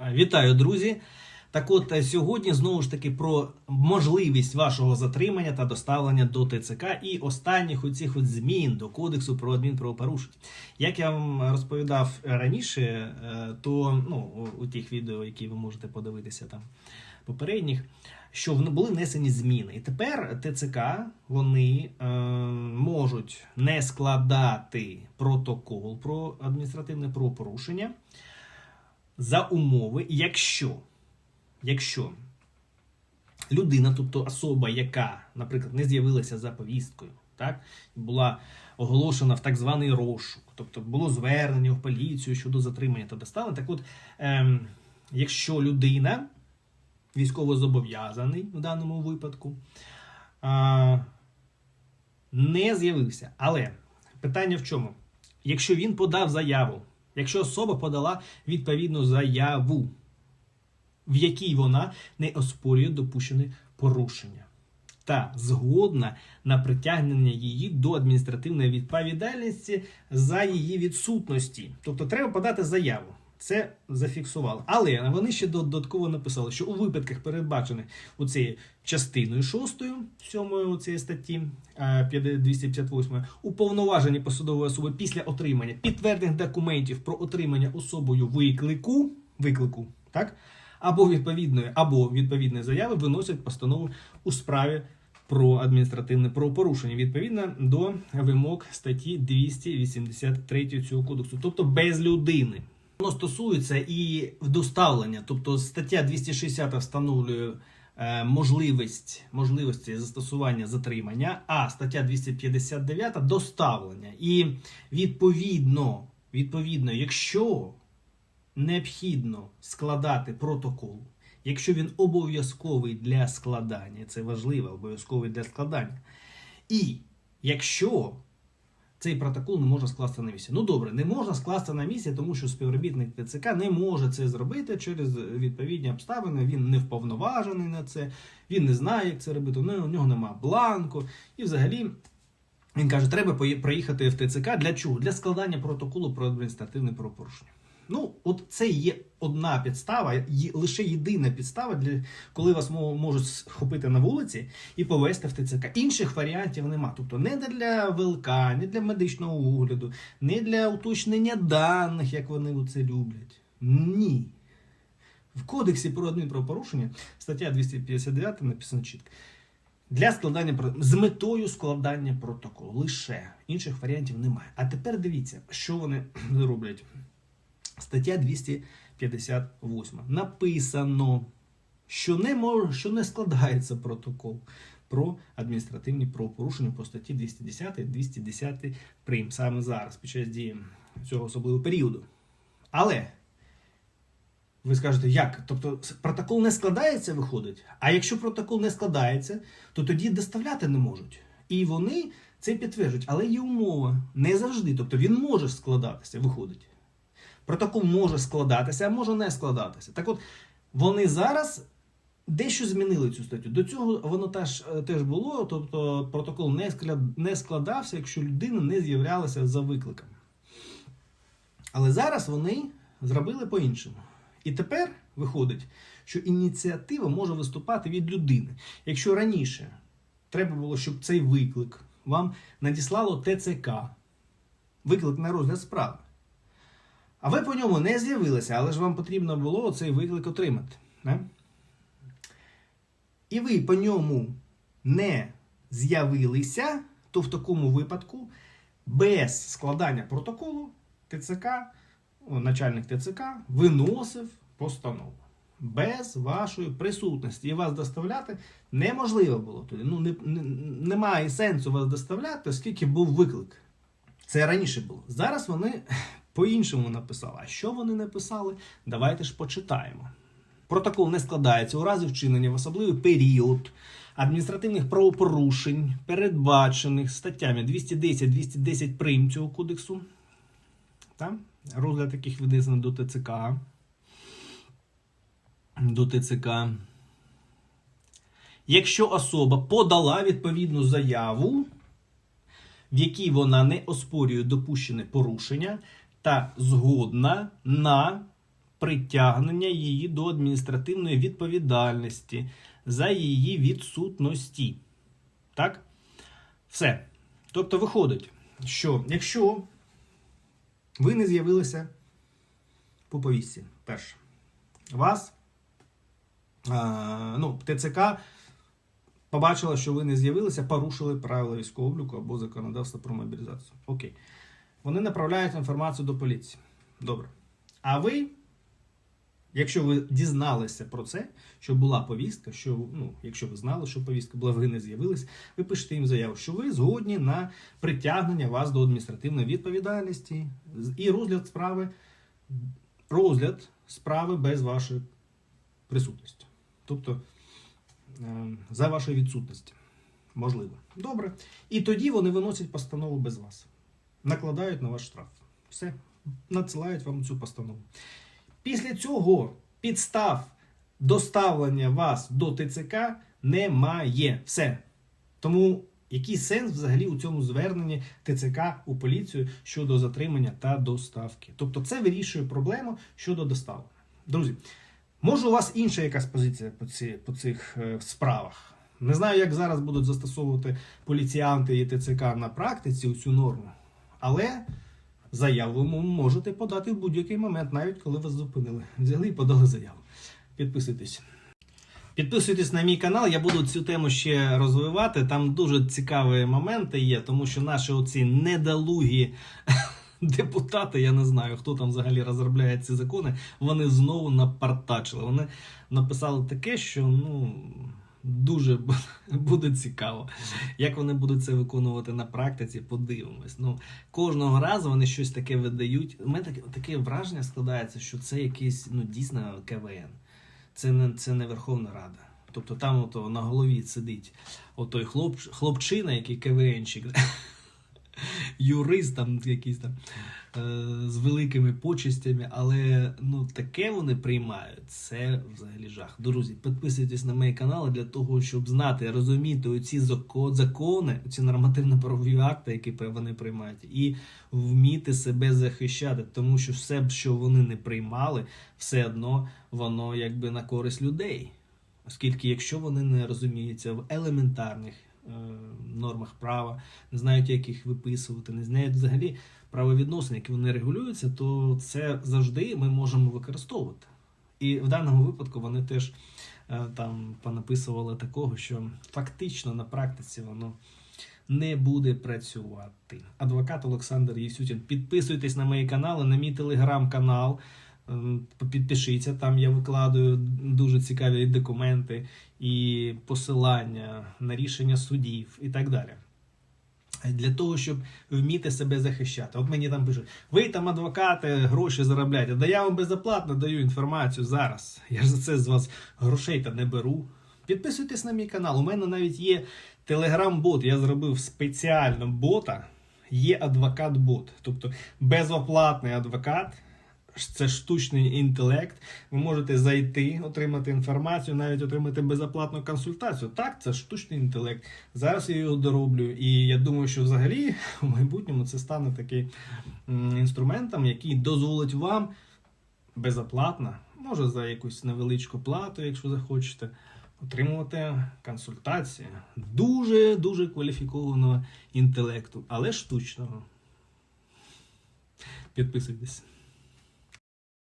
Вітаю, друзі! Так от е, сьогодні знову ж таки про можливість вашого затримання та доставлення до ТЦК і останніх оцих от змін до Кодексу про адмінправопорушення. Як я вам розповідав раніше, е, то ну, у тих відео, які ви можете подивитися там попередніх, що були внесені зміни. І тепер ТЦК вони е, можуть не складати протокол про адміністративне правопорушення за умови, якщо, якщо людина, тобто особа, яка, наприклад, не з'явилася за повісткою, так, була оголошена в так званий розшук, тобто було звернення в поліцію щодо затримання та доставлення. Так от, ем, якщо людина військовозобов'язаний в даному випадку, а, не з'явився. Але питання в чому? Якщо він подав заяву, якщо особа подала відповідну заяву, в якій вона не оспорює допущене порушення, та згодна на притягнення її до адміністративної відповідальності за її відсутності. Тобто треба подати заяву. Це зафіксували. Але вони ще додатково написали, що у випадках, передбачених у цією частиною 6, 7 цієї статті е, 258, уповноважені посадової особи після отримання підтверджених документів про отримання особою виклику, виклику, так? або відповідної, або відповідної заяви виносять постанову у справі про адміністративне правопорушення відповідно до вимог статті 283 цього кодексу, тобто без людини. Воно стосується і доставлення, тобто стаття 260 встановлює е, можливість можливості застосування затримання, а стаття 259 доставлення. І відповідно, відповідно, якщо необхідно складати протокол, якщо він обов'язковий для складання, це важливо, обов'язковий для складання. І якщо цей протокол не можна скласти на місці. Ну добре, не можна скласти на місці, тому що співробітник ТЦК не може це зробити через відповідні обставини. Він не вповноважений на це, він не знає, як це робити. У нього немає бланку. І взагалі він каже, треба проїхати в ТЦК. Для чого? Для складання протоколу про адміністративне правопорушення. Ну, от це є одна підстава, є- лише єдина підстава, для коли вас можуть схопити на вулиці і повезти в ТЦК. Інших варіантів нема. Тобто не для ВЛК, не для медичного огляду, не для уточнення даних, як вони це люблять. Ні. В Кодексі про адмінправопорушення стаття 259 написано чітко. Для складання з метою складання протоколу. Лише інших варіантів немає. А тепер дивіться, що вони роблять. Стаття 258. Написано, що не мож, що не складається протокол про адміністративні правопорушення по статті 210 210 прим. Саме зараз, під час дії цього особливого періоду. Але ви скажете, як? Тобто протокол не складається, виходить. А якщо протокол не складається, то тоді доставляти не можуть. І вони це підтверджують. Але є умова не завжди. Тобто він може складатися, виходить. Протокол може складатися, а може не складатися. Так от, вони зараз дещо змінили цю статтю. До цього воно теж, е, теж було, тобто протокол не, складався, якщо людина не з'являлася за викликом. Але зараз вони зробили по-іншому. І тепер виходить, що ініціатива може виступати від людини. Якщо раніше треба було, щоб цей виклик вам надіслало ТЦК, виклик на розгляд справи. А ви по ньому не з'явилися, але ж вам потрібно було цей виклик отримати. Не? І ви по ньому не з'явилися, то в такому випадку без складання протоколу ТЦК, начальник ТЦК виносив постанову. Без вашої присутності. І вас доставляти неможливо було туди. Ну, не, не, немає сенсу вас доставляти, оскільки був виклик. Це раніше було. Зараз вони по-іншому написали. А що вони написали? Давайте ж почитаємо. Протокол не складається у разі вчинення в особливий період адміністративних правопорушень, передбачених статтями 210-210 прим цього кодексу. Та? Розгляд таких віднесено до ТЦК. До ТЦК. Якщо особа подала відповідну заяву, в якій вона не оспорює допущене порушення та згодна на притягнення її до адміністративної відповідальності за її відсутності. Так? Все. Тобто виходить, що якщо ви не з'явилися по повістці, перше, вас а, ну, ТЦК побачила, що ви не з'явилися, порушили правила військового обліку або законодавство про мобілізацію. Окей. Вони направляють інформацію до поліції. Добре. А ви, якщо ви дізналися про це, що була повістка, що ну, якщо ви знали, що повістка була, ви не з'явились, ви пишете їм заяву, що ви згодні на притягнення вас до адміністративної відповідальності і розгляд справи, розгляд справи без вашої присутності. Тобто е, за вашої відсутності. Можливо. Добре. І тоді вони виносять постанову без вас. Накладають на ваш штраф. Все. Надсилають вам цю постанову. Після цього підстав доставлення вас до ТЦК немає. Все. Тому який сенс взагалі у цьому зверненні ТЦК у поліцію щодо затримання та доставки? Тобто це вирішує проблему щодо доставки. Друзі, може у вас інша якась позиція по, ці, по цих е, справах? Не знаю, як зараз будуть застосовувати поліціянти і ТЦК на практиці цю норму, але заяву можете подати в будь-який момент, навіть коли вас зупинили. Взяли і подали заяву. Підписуйтесь. Підписуйтесь на мій канал, я буду цю тему ще розвивати. Там дуже цікаві моменти є, тому що наші оці недолугі депутати, я не знаю, хто там взагалі розробляє ці закони, вони знову напартачили. Вони написали таке, що ну. Дуже буде цікаво, як вони будуть це виконувати на практиці. Подивимось. Ну кожного разу вони щось таке видають. У мене таке, таке враження складається, що це якийсь ну дійсно КВН. Це не це не Верховна Рада. Тобто там ото на голові сидить отой хлоп, хлопчина, який КВНчик, юрист там якийсь там е, з великими почестями, але ну таке вони приймають. Це взагалі жах. Друзі, підписуйтесь на мій канал для того, щоб знати, розуміти оці закони, ці нормативно-правові акти, які вони приймають, і вміти себе захищати, тому що все, що вони не приймали, все одно воно якби на користь людей. Оскільки, якщо вони не розуміються в елементарних нормах права, не знають, як їх виписувати, не знають взагалі правовідносини, які вони регулюються, то це завжди ми можемо використовувати. І в даному випадку вони теж е, там понаписували такого, що фактично на практиці воно не буде працювати. Адвокат Олександр Єсютін. Підписуйтесь на мої канали, на мій телеграм-канал. Ем, Підпишіться, там я викладаю дуже цікаві документи і посилання на рішення судів і так далі. Для того, щоб вміти себе захищати. От мені там пишуть, ви там адвокати, гроші заробляєте. Да я вам безоплатно даю інформацію зараз. Я ж за це з вас грошей та не беру. Підписуйтесь на мій канал. У мене навіть є телеграм-бот. Я зробив спеціально бота. Є адвокат-бот. Тобто безоплатний адвокат. Це штучний інтелект. Ви можете зайти, отримати інформацію, навіть отримати безоплатну консультацію. Так, це штучний інтелект. Зараз я його дороблю, і я думаю, що взагалі в майбутньому це стане таким інструментом, який дозволить вам безоплатно, може за якусь невеличку плату, якщо захочете, отримувати консультації дуже дуже кваліфікованого інтелекту, але штучного. Підписуйтесь.